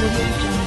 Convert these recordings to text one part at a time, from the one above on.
Thank you.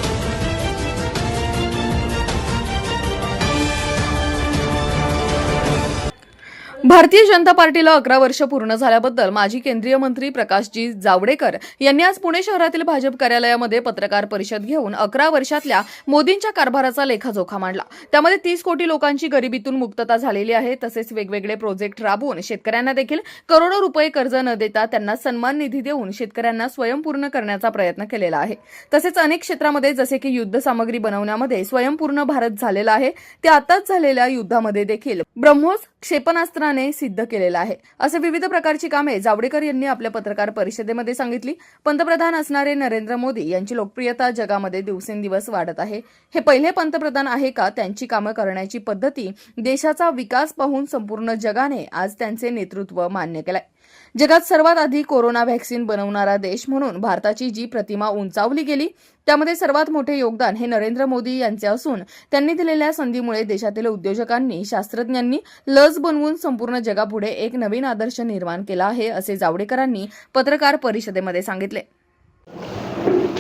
Bharatiya Janata पार्टीला अकरा वर्ष पूर्ण झाल्याबद्दल माजी केंद्रीय मंत्री प्रकाशजी जावडेकर यांनी आज पुणे शहरातील भाजप कार्यालयामध्ये पत्रकार परिषद घेऊन अकरा वर्षातल्या मोदींच्या कारभाराचा लेखाजोखा मांडला. त्यामध्ये तीस कोटी लोकांची गरिबीतून मुक्तता झालेली आहे तसेच वेगवेगळे प्रोजेक्ट राबवून शेतकऱ्यांना देखील करोडो रुपये कर्ज न देता त्यांना सन्मान निधी देऊन शेतकऱ्यांना स्वयंपूर्ण करण्याचा प्रयत्न केलेला आहे. तसेच अनेक क्षेत्रामध्ये जसे की युद्ध सामग्री बनवण्यामध्ये स्वयंपूर्ण भारत झालेला आहे ते आताच झालेल्या युद्धामध्ये देखील ब्रह्मोस क्षेपणास्त्राने सिद्ध केलेलं आहे. असे विविध प्रकारची कामे जावडेकर यांनी आपल्या पत्रकार परिषदेमध्ये सांगितली. पंतप्रधान असणारे नरेंद्र मोदी यांची लोकप्रियता जगामध्ये दिवसेंदिवस वाढत आहे. हे पहिले पंतप्रधान आहे का? त्यांची कामं करण्याची पद्धती देशाचा विकास पाहून संपूर्ण जगाने आज त्यांचे नेतृत्व मान्य केलंय. जगात सर्वात आधी कोरोना व्हॅक्सिन बनवणारा देश म्हणून भारताची जी प्रतिमा उंचावली गेली त्यामध्ये सर्वात मोठे योगदान हे नरेंद्र मोदी यांचे असून त्यांनी दिलेल्या संधीमुळे देशातील उद्योजकांनी शास्त्रज्ञांनी लस बनवून संपूर्ण जगापुढे एक नवीन आदर्श निर्माण केला आहे असे जावडेकरांनी पत्रकार परिषदेमध्ये सांगितले.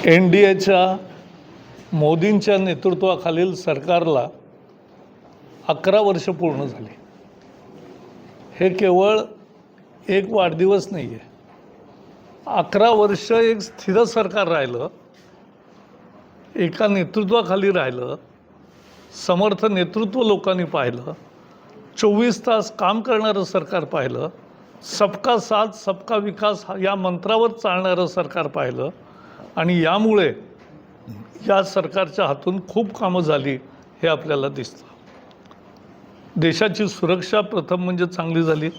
एनडीएच्या मोदींच्या नेतृत्वाखालील सरकारला अकरा वर्ष पूर्ण झाली. हे केवळ एक वाढदिवस नाही आहे अकरा वर्ष एक स्थिर सरकार राहिलं एका नेतृत्वाखाली राहिलं समर्थ नेतृत्व लोकांनी पाहिलं चोवीस तास काम करणारं सरकार पाहिलं सबका साथ सबका विकास हा- या मंत्रावर चालणारं सरकार पाहिलं आणि यामुळे या सरकारच्या हातून खूप कामं झाली हे आपल्याला दिसतं. देशाची सुरक्षा प्रथम म्हणजे चांगली झाली.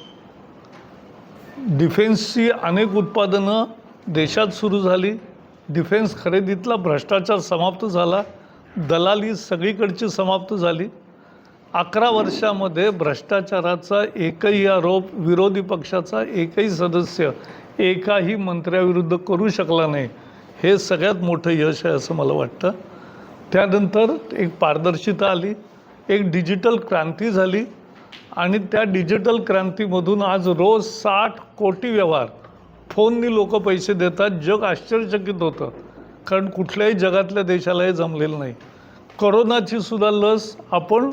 डिफेन्सची अनेक उत्पादनं देशात सुरू झाली. डिफेन्स खरेदीतला भ्रष्टाचार समाप्त झाला. दलाली सगळीकडची समाप्त झाली. अकरा वर्षामध्ये भ्रष्टाचाराचा एकही आरोप विरोधी पक्षाचा एकही सदस्य एकाही मंत्र्याविरुद्ध करू शकला नाही हे सगळ्यात मोठं यश आहे असं मला वाटतं. त्यानंतर एक पारदर्शिता आली. एक डिजिटल क्रांती झाली. आणि त्या डिजिटल क्रांतीमधून आज रोज साठ कोटी व्यवहार. फोननी लोक पैसे देतात जग आश्चर्यचकित होतं. कारण कुठल्याही जगातल्या देशाला हे जमलेलं नाही. कोरोनाची सुद्धा लस आपण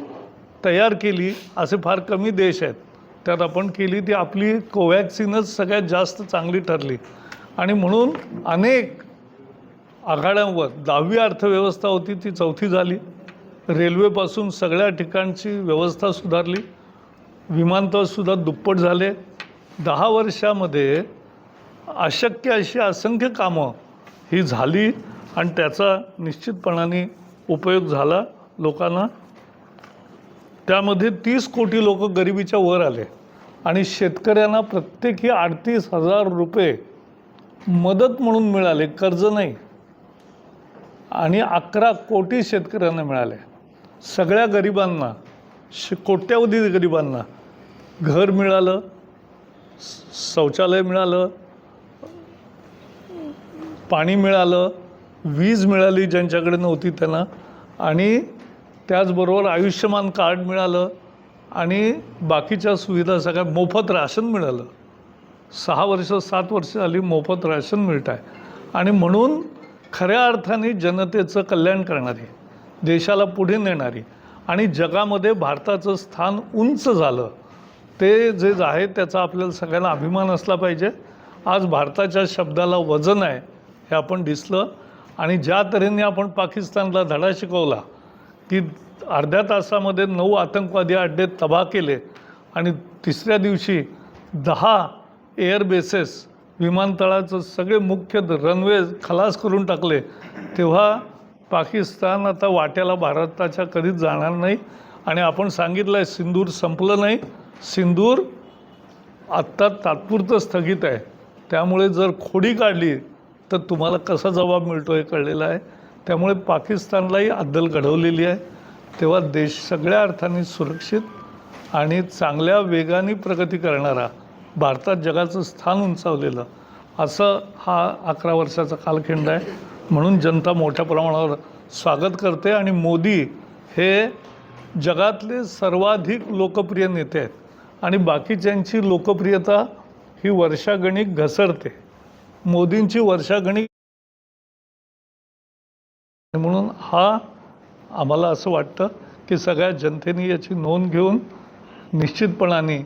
तयार केली असे फार कमी देश आहेत. त्यात आपण केली ती आपली कोवॅक्सिनच सगळ्यात जास्त चांगली ठरली. आणि म्हणून अनेक आघाड्यांवर दहावी अर्थव्यवस्था होती ती चौथी झाली. रेल्वेपासून सगळ्या ठिकाणची व्यवस्था सुधारली. विमानतळसुद्धा दुप्पट झाले. दहा वर्षामध्ये अशक्य अशी असंख्य कामं ही झाली आणि त्याचा निश्चितपणाने उपयोग झाला लोकांना. त्यामध्ये तीस कोटी लोक गरिबीच्या वर आले आणि शेतकऱ्यांना प्रत्येकी अडतीस हजार रुपये मदत म्हणून मिळाले कर्ज नाही. आणि अकरा कोटी शेतकऱ्यांना मिळाले. सगळ्या गरिबांना श कोट्यावधी गरिबांना घर मिळालं शौचालय मिळालं पाणी मिळालं वीज मिळाली ज्यांच्याकडे नव्हती त्यांना. आणि त्याचबरोबर आयुष्यमान कार्ड मिळालं आणि बाकीच्या सुविधा सगळ्या मोफत राशन मिळालं. सहा वर्ष सात वर्ष झाली मोफत राशन मिळत आहे. आणि म्हणून खऱ्या अर्थाने जनतेचं कल्याण करणारी देशाला पुढे नेणारी आणि जगामध्ये भारताचं स्थान उंच झालं. ते जे आहे त्याचा आपल्याला सगळ्यांना अभिमान असला पाहिजे. आज भारताच्या शब्दाला वजन आहे हे आपण दिसलं आणि ज्या तऱ्हेने आपण पाकिस्तानला धडा शिकवला की अर्ध्या तासामध्ये नऊ आतंकवादी अड्डे तबाह केले आणि तिसऱ्या दिवशी दहा एअर बेसेस विमानतळाचं सगळे मुख्य रनवे खलास करून टाकले तेव्हा पाकिस्तान आता वाट्याला भारताच्या कधीच जाणार नाही. आणि आपण सांगितलं आहे सिंदूर संपलं नाही. सिंदूर आत्ता तात्पुरतं स्थगित आहे. त्यामुळे जर खोडी काढली तर तुम्हाला कसा जबाब मिळतो हे कळलेलं आहे. त्यामुळे पाकिस्तानलाही अद्दल घडवलेली आहे. तेव्हा देश सगळ्या अर्थाने सुरक्षित आणि चांगल्या वेगाने प्रगती करणारा भारतात जगाचं स्थान उंचावलेलं असं हा अकरा वर्षाचा कालखंड आहे. म्हणून जनता मोठ्या प्रमाणावर स्वागत करते आणि मोदी हे जगातले सर्वाधिक लोकप्रिय नेते आहेत. आणि बाकीच्यांची लोकप्रियता ही वर्षागणिक घसरते. मोदींची वर्षागणिक म्हणून हा आम्हाला असं वाटतं की सगळ्या जनतेने याची नोंद घेऊन निश्चितपणाने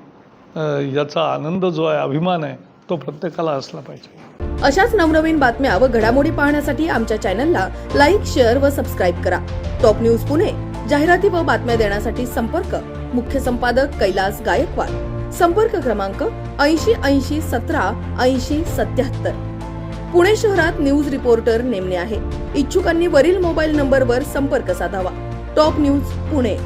याचा आनंद जो आहे अभिमान आहे तो प्रत्येकाला असला पाहिजे. अशाच नवनवीन बातम्या व घडामोडी पाहण्यासाठी आमच्या चॅनलला लाईक शेअर व सबस्क्राईब करा. टॉप न्यूज पुणे जाहिराती व बातम्या देण्यासाठी संपर्क मुख्य संपादक कैलास गायकवाड. संपर्क क्रमांक ऐंशी ऐंशी सतरा ऐंशी सत्याहत्तर. पुणे शहरात न्यूज रिपोर्टर नेमणे आहे. इच्छुकांनी वरील मोबाईल नंबरवर संपर्क साधावा. Top news Pune.